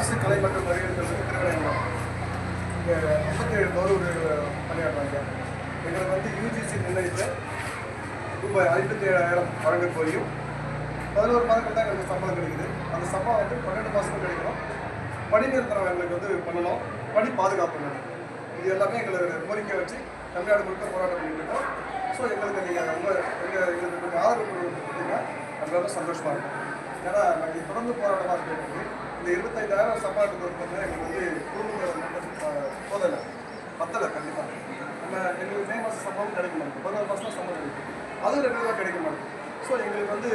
அரசு கலை மற்றும் அறிவியல் கல்லூரி திருவிடையங்குளம் இங்கே முப்பத்தேழு கௌரவர்கள் பணியாற்றுறாங்க எங்களுக்கு வந்து யூஜிசி நிர்ணயித்த ரூபாய் ஐம்பத்தி ஏழாயிரம் வழங்க போயும். பதினோரு மாதங்கள் தான் எங்களுக்கு சம்பளம் கிடைக்குது. அந்த சம்பளம் வந்து பன்னெண்டு மாதமும் கிடைக்கணும். பணி நிறுத்தம் எங்களுக்கு வந்து பண்ணணும். பணி பாதுகாப்பு பண்ணணும். இது எல்லாமே எங்களுக்கு கோரிக்கை வச்சு தமிழ்நாடு முழுக்க போராட்டம் பண்ணிட்டு இருக்கோம். ஸோ எங்களுக்கு நீங்கள் ரொம்ப எங்கள் எங்களுக்கு கொஞ்சம் ஆதரவு கொடுத்தீங்கன்னா அது சந்தோஷமாக இருக்கும். ஏன்னா நாங்கள் தொடர்ந்து போராட்டமாக இருக்கிறது இந்த இருபத்தைந்தாயிரம் சம்பளத்துக்கு வந்து எங்களுக்கு வந்து குடும்பங்கள் போதலை பத்தலை கண்டிப்பாக நம்ம எங்களுக்கு மே மாதம் சம்பளம் கிடைக்க மாட்டேங்குது. பதினோரு மாதம் சம்பளம் கிடைக்கும் அதுவும் ரெகுலராக கிடைக்க மாட்டேங்குது. ஸோ எங்களுக்கு வந்து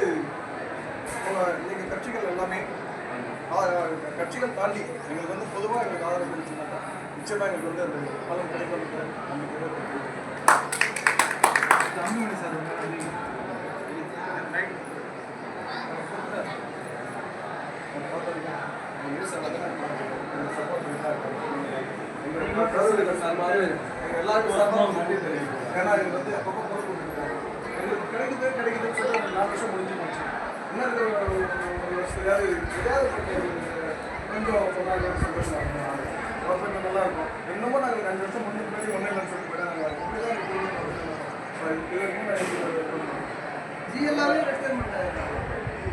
எங்கள் கட்சிகள் எல்லாமே கட்சிகள் தாண்டி எங்களுக்கு வந்து பொதுவாக எங்களுக்கு ஆதரவு கிடைச்சுனாக்கா நிச்சயமாக எங்களுக்கு வந்து அந்த பலன் கிடைக்கும் நம்பிக்கை சார் ரொம்ப நன்றி நம்ம பொறுத்த வரைக்கும் இந்த நியூஸ் எல்லாமே எங்களுக்கு support பண்ணிட்டு தான் எங்களோட கருத்துக்கள் சார்பாக எங்க எல்லாருக்கும் சார்பாக நன்றி தெரிவிக்கிறோம். ஏன்னா இது வந்து அப்பப்போ பொறுப்பு கொடுத்துருக்காங்க. எங்களுக்கு கிடைக்குது கிடைக்குதுன்னு சொல்லி ஒரு நாலு வருஷம் முடிஞ்சு போச்சு இன்னும் ஒரு ஒரு வருஷத்துலையாவது எதையாவது கொஞ்சம் சொன்னாங்க சந்தோஷமா இருக்கும் ஒரு நல்லா இருக்கும் இன்னமும் நாங்கள் வருஷம் இல்லைன்னு சொல்லி இப்படி தான்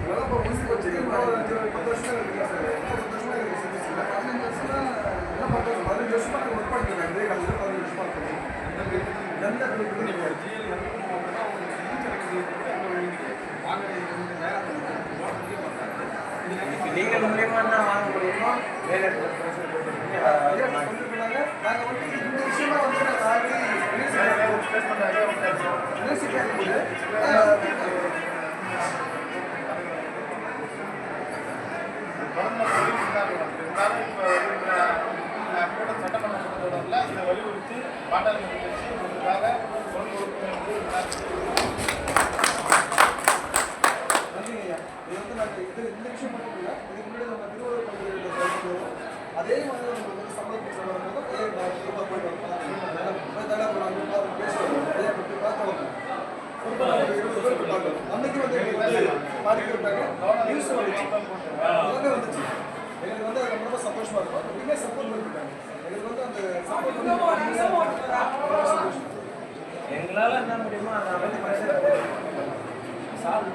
அதெல்லாம் இப்போ முடிஞ்சு போச்சு பத்து வருஷம் சார் பதினஞ்சு வருஷமா என்ன பண்ணுறது பதினஞ்சு வருஷமா நாங்கள் ஒர்க் பண்ணிருக்கேன் இதே காலேஜில் பதினஞ்சு வருஷமா இருக்கேன் எந்த கல்விக்கு நீங்கள் நீங்கள் மூலியமா தான் வாங்க முடியுமோ வேலை ஐயா நாங்கள் வந்து இந்த விஷயமா வந்து நாங்கள் ஆல்ரெடி இருக்கும்போது தொடர்ந்து சொல்லிட்டு இருந்தாலும் இப்போ இந்த கூட்டம் சட்டமன்ற கூட்டத்தொடரில் இதை வலியுறுத்தி பாட்டாளி கட்சி உங்களுக்காக பொருள் கொடுக்கணும் நன்றிங்க ஐயா இது வந்து நாங்கள் இது இந்த விஷயம் மட்டும் இல்லை இதுக்கு முன்னாடி நம்ம திருவள்ளுவர் பள்ளியில் சொல்லும்போது அதே மாதிரி நம்ம வந்து சம்பளத்துக்கு சொல்ல வரும்போது நான் திரும்ப போயிட்டு வரேன் பேசுவோம் ஐயா பற்றி அன்னைக்கு வந்து விட்டாங்க நியூஸ் வந்துச்சு வந்துச்சு எங்களுக்கு வந்து அது ரொம்ப சந்தோஷமா இருக்கும். எப்பயுமே சப்போர்ட் பண்ணிருக்காங்க எங்களுக்கு எங்களால் என்ன முடியுமோ அதை அமைச்சு பிரச்சனை சால்வ்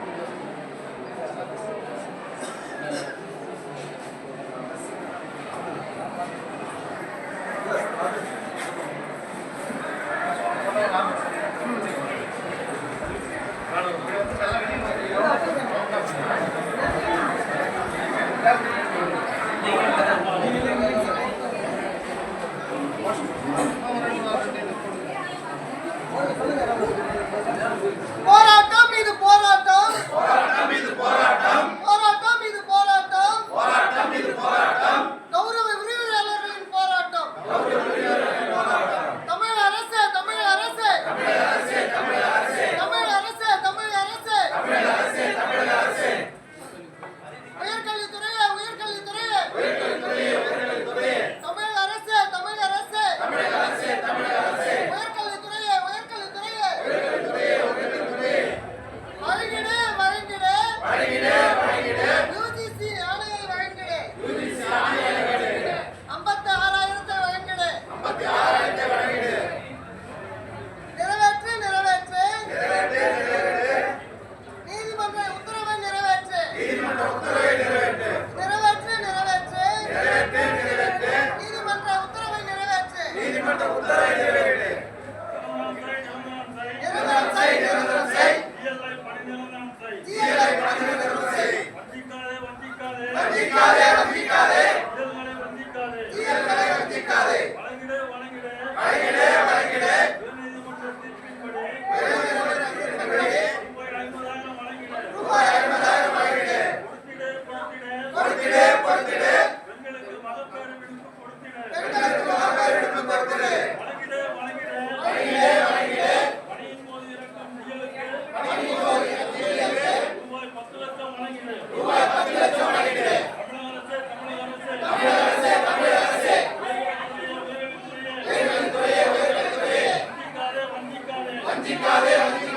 Yeah. de careca